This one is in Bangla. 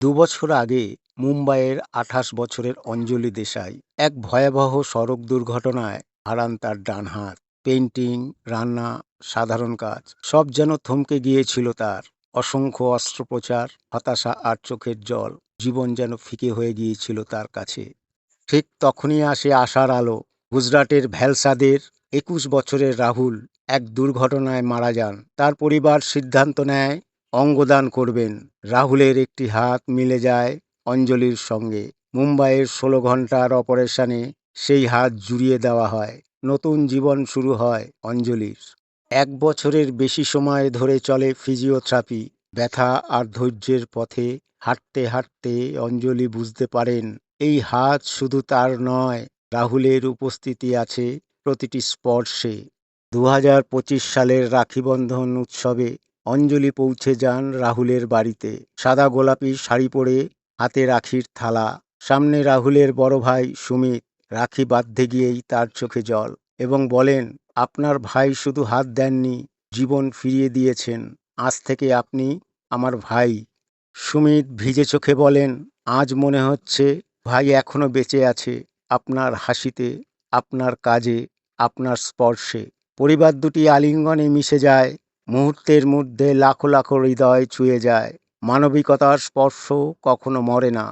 দুবছর আগে মুম্বাইয়ের আঠাশ বছরের অঞ্জলি দেশাই এক ভয়াবহ সড়ক দুর্ঘটনায় হারান তার ডান হাত। পেইন্টিং, রান্না, সাধারণ কাজ, সব যেন থমকে গিয়েছিল তার। অসংখ্য অস্ত্রোপচার, হতাশা আর চোখের জল, জীবন যেন ফিকে হয়ে গিয়েছিল তার কাছে। ঠিক তখনই আসে আশার আলো। গুজরাটের ভ্যালসাদের একুশ বছরের রাহুল এক দুর্ঘটনায় মারা যান। তার পরিবার সিদ্ধান্ত নেয় অঙ্গদান করবেন। রাহুলের একটি হাত মিলে যায় অঞ্জলির সঙ্গে। মুম্বাইয়ের ষোলো ঘণ্টার অপারেশনে সেই হাত জুড়িয়ে দেওয়া হয়। নতুন জীবন শুরু হয় অঞ্জলির। এক বছরের বেশি সময় ধরে চলে ফিজিওথেরাপি। ব্যথা আর ধৈর্যের পথে হাঁটতে হাঁটতে অঞ্জলি বুঝতে পারেন, এই হাত শুধু তার নয়, রাহুলের উপস্থিতি আছে প্রতিটি স্পর্শে। দু সালের রাখিবন্ধন উৎসবে অঞ্জলি পৌঁছে যান রাহুলের বাড়িতে। সাদা গোলাপি শাড়ি পরে হাতে রাখির থালা। সামনে রাহুলের বড় ভাই সুমিত। রাখি বাঁধতে গিয়েই তার চোখে জল এবং বলেন, আপনার ভাই শুধু হাত দেননি, জীবন ফিরিয়ে দিয়েছেন। আজ থেকে আপনি আমার ভাই। সুমিত ভিজে চোখে বলেন, আজ মনে হচ্ছে ভাই এখনও বেঁচে আছে। আপনার হাসিতে, আপনার কাজে, আপনার স্পর্শে। পরিবার দুটি আলিঙ্গনে মিশে যায়। মুহূর্তের মধ্যে লাখো লাখো হৃদয় ছুঁয়ে যায়। মানবিকতার স্পর্শ কখনো মরে না।